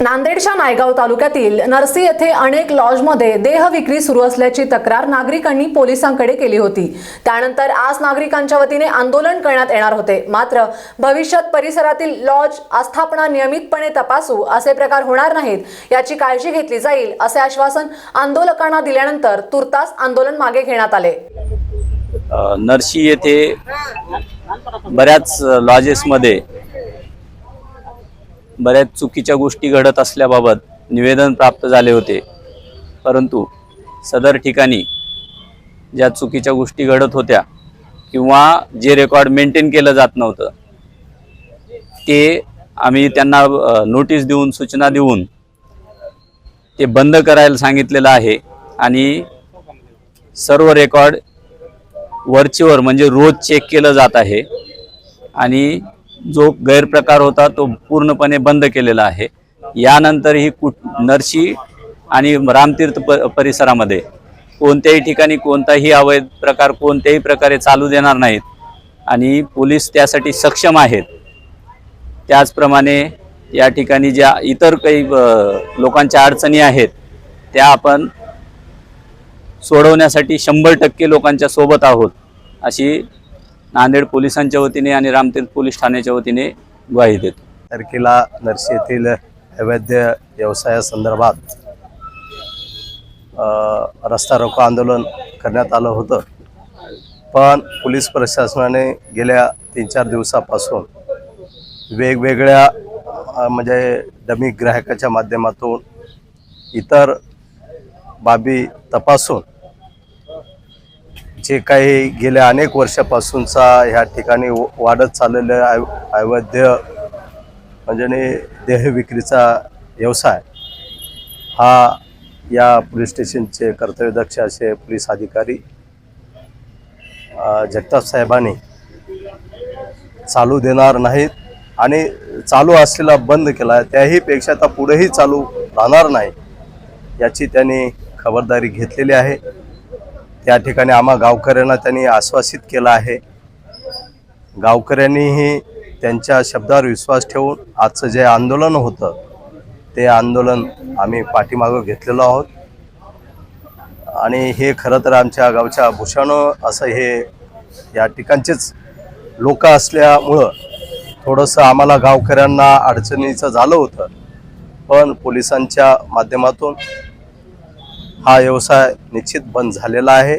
नांदेडच्या नायगाव तालुक्यातील नरसी येथे अनेक लॉजमध्ये देह विक्री सुरू असल्याची तक्रार नागरिकांनी पोलिसांकडे केली होती. त्यानंतर आज नागरिकांच्या वतीने आंदोलन करण्यात येणार होते. मात्र भविष्यात परिसरातील लॉज आस्थापना नियमितपणे तपासू असे प्रकार होणार नाहीत याची काळजी घेतली जाईल असे आश्वासन आंदोलकांना दिल्यानंतर तुर्तास आंदोलन मागे घेण्यात आले. अ, नरशी येथे बऱ्याच लॉजेसमध्ये बऱ्याच चुकीच्या गोष्टी घडत असल्याबाबत निवेदन प्राप्त झाले होते. परंतु सदर ठिकाणी ज्या चुकीच्या गोष्टी घडत होत्या किंवा जे रेकॉर्ड मेंटेन केलं जात नव्हतं ते आम्ही त्यांना नोटीस देऊन सूचना देऊन ते बंद करायला सांगितलेलं आहे आणि सर्व रेकॉर्ड वरचेवर म्हणजे रोज चेक केलं जात आहे आणि जो गैरप्रकार होता तो पूर्णपणे बंद केलेला आहे. यानंतरही कुठ नरशी आणि रामतीर्थ प परिसरामध्ये कोणत्याही ठिकाणी कोणताही अवैध प्रकार कोणत्याही प्रकारे चालू देणार नाहीत आणि पोलीस त्यासाठी सक्षम आहेत. त्याचप्रमाणे या ठिकाणी ज्या इतर काही लोकांच्या अडचणी आहेत त्या आपण सोडवण्यासाठी शंभर टक्के लोकांच्या सोबत आहोत अशी नांदेड पोलिसांच्या वतीने आणि रामतीर्थ पोलीस ठाण्याच्या वतीने ग्वाही देतो. तारखेला नरसी येथील अवैध व्यवसायासंदर्भात रस्ता रोको आंदोलन करण्यात आलं होतं. पण पोलीस प्रशासनाने गेल्या तीन चार दिवसापासून वेगवेगळ्या म्हणजे डमी ग्राहकाच्या माध्यमातून इतर बाबी तपासून जे काही गेल्या अनेक वर्षापासूनचा ह्या ठिकाणी व- वाढत चाललेलं अव- अवैध म्हणजे देह विक्रीचा व्यवसाय हा या पोलीस स्टेशनचे कर्तव्यदक्ष असे पोलीस अधिकारी जगताप साहेबांनी चालू देणार नाहीत आणि चालू असलेला बंद केला त्याही पेक्षा आता पुढेही चालू राहणार नाही याची त्यांनी खबरदारी घेतलेली आहे. त्या ठिकाणी आम्हा गावकऱ्यांना त्यांनी आश्वासित केलं आहे. गावकऱ्यांनीही त्यांच्या शब्दावर विश्वास ठेवून आजचं जे आंदोलन होतं ते आंदोलन आम्ही पाठीमागं घेतलेलो आहोत. आणि हे खरं तर आमच्या गावच्या भूषणं असं हे या ठिकाणचेच लोक असल्यामुळं थोडंसं आम्हाला गावकऱ्यांना अडचणीचं झालं होतं. पण पोलिसांच्या माध्यमातून हा व्यवसाय निश्चित बंद झालेला आहे.